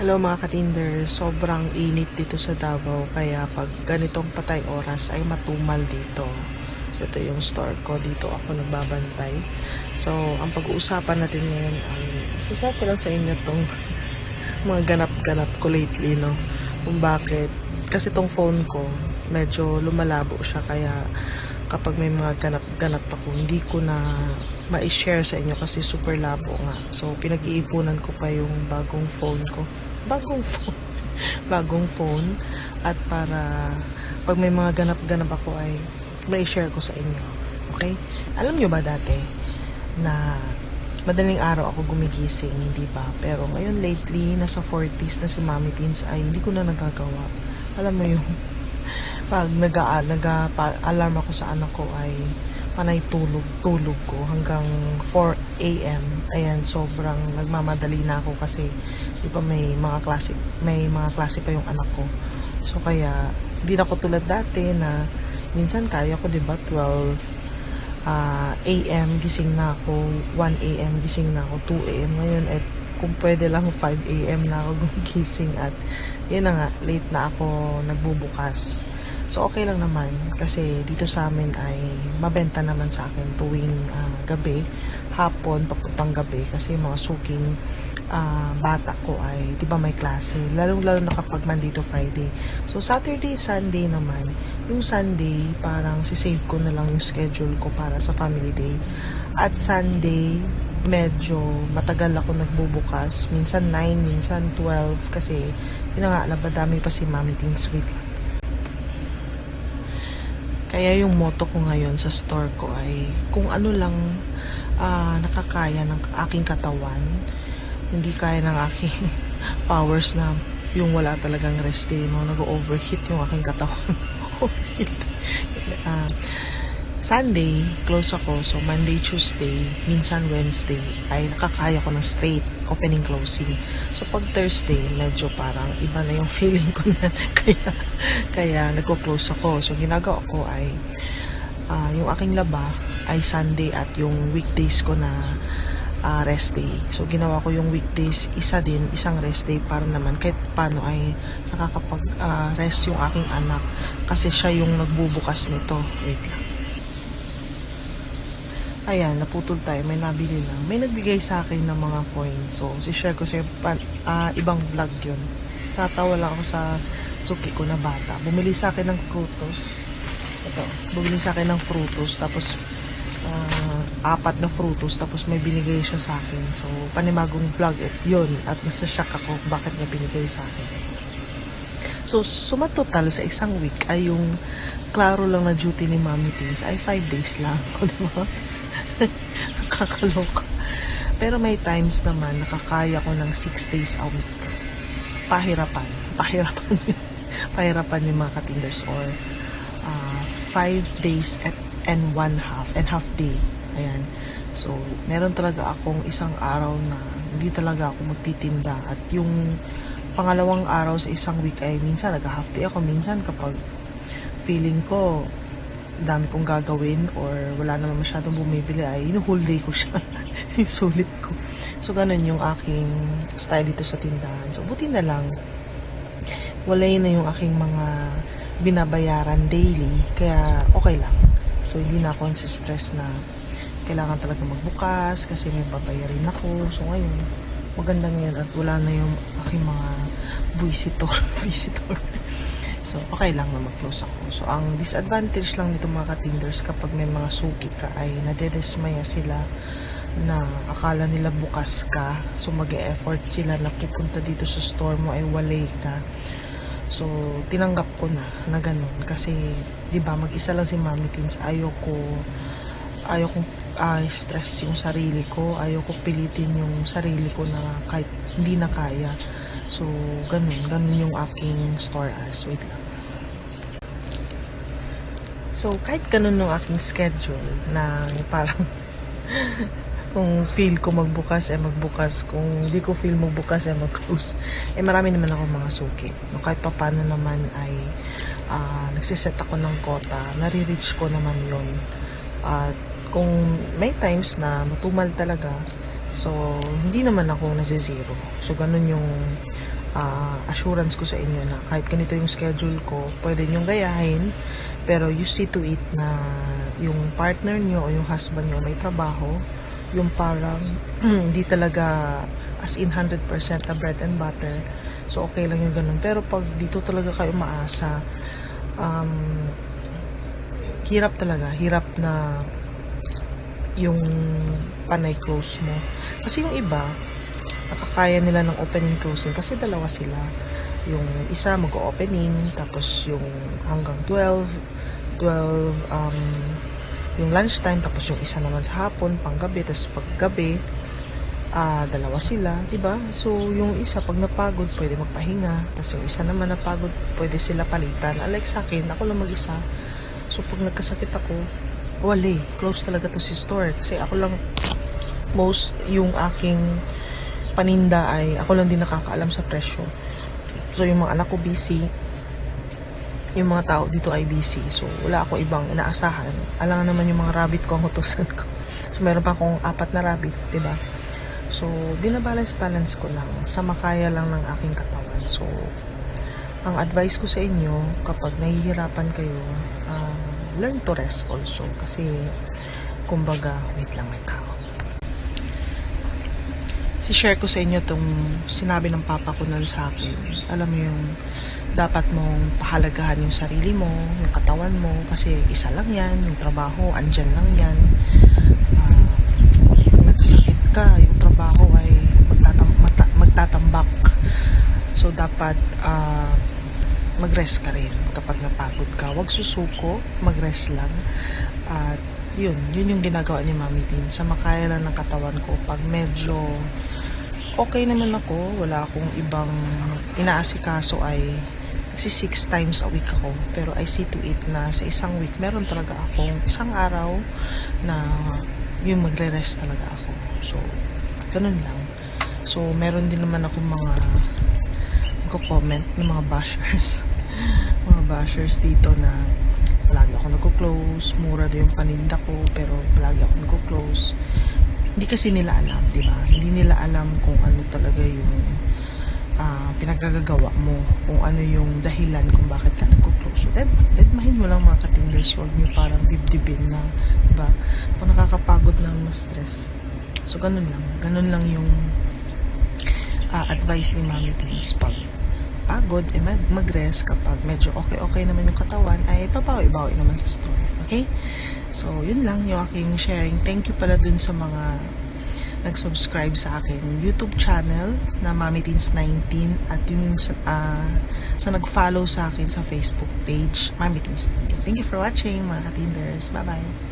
Hello mga katinder, sobrang init dito sa Davao kaya pag ganitong patay oras ay matumal dito. So ito yung store ko, dito ako nagbabantay. So ang pag-uusapan natin ngayon ay sasab ko lang sa inyo tong mga ganap-ganap ko lately no. Kung bakit, kasi tong phone ko medyo lumalabo siya kaya kapag may mga ganap-ganap ako hindi ko na ma-share sa inyo kasi super labo nga. So pinag-iipunan ko pa yung bagong phone ko bagong phone. Bagong phone. At para pag may mga ganap-ganap ako ay may share ko sa inyo. Okay? Alam nyo ba dati na madaling araw ako gumigising hindi ba? Pero ngayon lately nasa 40s na si Mami Teens ay hindi ko na nagagawa. Alam mo yung pag naga, naga pa, alarm ako sa anak ko ay panay tulog tulog ko hanggang 4 a.m. Ayan, sobrang nagmamadali na ako kasi di ba may mga klase may mga klase pa yung anak ko. So kaya hindi na ako tulad dati na minsan kaya ko 'di ba 12 ah, a.m. gising na ako, 1 a.m. gising na ako, 2 a.m. ngayon at kung pwede lang 5 a.m. na ako gumigising at yun na nga, late na ako nagbubukas. So, okay lang naman kasi dito sa amin ay mabenta naman sa akin tuwing ah, gabi, hapon, papuntang gabi kasi mga suking ah, bata ko ay, di ba may klase, lalong-lalo na kapag Monday to Friday. So, Saturday, Sunday naman, yung Sunday, parang si-save ko na lang yung schedule ko para sa family day. At Sunday, medyo matagal ako nagbubukas. Minsan 9, minsan 12 kasi yun nga, labadami pa si Mami Teen Sweet lang. Kaya yung motto ko ngayon sa store ko ay kung ano lang ah, nakakaya ng aking katawan, hindi kaya ng aking powers na yung wala talagang rest day, no? nag-overheat yung aking katawan. Ah, Sunday, close ako. So, Monday, Tuesday, minsan Wednesday, ay nakakaya ko ng straight opening, closing. So, pag Thursday, medyo parang iba na yung feeling ko na. kaya, kaya nagko-close ako. So, ginagawa ko ay ah, yung aking laba ay Sunday at yung weekdays ko na ah, rest day. So, ginawa ko yung weekdays, isa din, isang rest day para naman kahit paano ay nakakapag-rest yung aking anak kasi siya yung nagbubukas nito. Wait lang. Ayan, naputol tayo. May nabili lang. May nagbigay sa akin ng mga coins. So, si-share ko sa pa, ah, ibang vlog yun. Tatawa lang ako sa suki ko na bata. Bumili sa akin ng frutos. Ito. Bumili sa akin ng frutos. Tapos, ah, apat na frutos. Tapos, may binigay siya sa akin. So, panimagong vlog. Eh, yun. At nasa shock ako bakit niya binigay sa akin. So, sumatotal sa isang week ay yung klaro lang na duty ni Mami Teens ay 5 days lang. O, di ba? Nakakaloka. Pero may times naman nakakaya ko ng 6 days a week. Pahirapan. Pahirapan. Pahirapan yung mga katinders or 5 days at, and 1 half and half day. Ayan. So, meron talaga akong isang araw na hindi talaga ako magtitinda at yung pangalawang araw sa isang week ay minsan nag-half day ako. Minsan kapag feeling ko dami kong gagawin or wala naman masyadong bumibili ay inuhol day ko siya. Sinusulit ko. So, ganun yung aking style dito sa tindahan. So, buti na lang walay na yung aking mga binabayaran daily. Kaya, okay lang. So, hindi na ako stress na kailangan talaga magbukas kasi may babayarin ako. So, ngayon, maganda ngayon at wala na yung aking mga visitor. visitor. So, okay lang na mag-close ako. So, ang disadvantage lang nito mga katinders kapag may mga suki ka ay nadedesmaya sila na akala nila bukas ka. So, mag effort sila na pupunta dito sa store mo ay walay ka. So, tinanggap ko na na ganun. Kasi, di ba, mag-isa lang si Mami Teens. Ayoko, ayoko ah, stress yung sarili ko. Ayoko pilitin yung sarili ko na kahit hindi na kaya. So, ganun. Ganun yung aking store hours. Wait lang. So, kahit ganun yung aking schedule na parang kung feel ko magbukas, eh magbukas. Kung hindi ko feel magbukas, eh mag-close. Eh marami naman ako mga suki. No, kahit pa paano naman ay ah, nagsiset ako ng kota, nare-reach ko naman yon At kung may times na matumal talaga, so hindi naman ako nasi-zero. So ganun yung ah, assurance ko sa inyo na kahit ganito yung schedule ko, pwede niyong gayahin, pero you see to it na yung partner niyo o yung husband niyo may trabaho, yung parang hindi talaga as in 100% na bread and butter. So, okay lang yung ganun. Pero pag dito talaga kayo maasa, um, hirap talaga. Hirap na yung panay close mo. Kasi yung iba, nakakaya nila ng opening closing kasi dalawa sila. Yung isa mag-opening, tapos yung hanggang 12, 12, um, yung lunchtime, tapos yung isa naman sa hapon, panggabi, tapos paggabi, ah dalawa sila, 'di ba? So yung isa pag napagod, pwede magpahinga, tapos yung isa naman napagod, pwede sila palitan. Unlike sa akin, ako lang mag-isa. So pag nagkasakit ako, wala. Close talaga to si store kasi ako lang most yung aking paninda ay ako lang din nakakaalam sa presyo. So yung mga anak ko busy, yung mga tao dito ay busy. So wala ako ibang inaasahan. Alangan naman yung mga rabbit ko ang utusan ko. So meron pa akong apat na rabbit, ba? So, binabalance-balance ko lang sa makaya lang ng aking katawan. So, ang advice ko sa inyo, kapag nahihirapan kayo, ah, learn to rest also. Kasi, kumbaga, wait lang, may tao. Si-share ko sa inyo tong sinabi ng papa ko nun sa akin. Alam mo yung dapat mong pahalagahan yung sarili mo, yung katawan mo, kasi isa lang yan, yung trabaho, andyan lang yan. Ah, kung nagkasakit ka, yung trabaho ay magtatambak. So, dapat ah, mag-rest ka rin kapag napagod ka. Huwag susuko, mag-rest lang. At yun, yun yung ginagawa ni Mami Dean. Sa makaya lang ng katawan ko, pag medyo okay naman ako, wala akong ibang inaasikaso ay si six times a week ako. Pero I see to it na sa isang week, meron talaga akong isang araw na yung magre-rest talaga ako. So, ganun lang. So, meron din naman ako mga nagko-comment ng mga bashers. mga bashers dito na lagi ako nagko-close, mura daw yung paninda ko, pero lagi ako nagko-close. Hindi kasi nila alam, di ba? Hindi nila alam kung ano talaga yung ah, pinagagagawa mo, kung ano yung dahilan kung bakit ka nagko-close. So, dead, deadmahin mo lang mga katinders, huwag nyo parang dibdibin na, di ba? Kung nakakapagod lang, ma-stress. So, ganun lang. Ganun lang yung ah, advice ni Mami Teens pag pagod, eh mag mag-rest kapag medyo okay-okay naman yung katawan, ay pabawi-bawi naman sa store. Okay? So, yun lang yung aking sharing. Thank you pala dun sa mga nag-subscribe sa akin YouTube channel na Mami Teens 19 at yung ah, sa nag-follow sa akin sa Facebook page Mami Teens 19. Thank you for watching mga katinders. Bye-bye!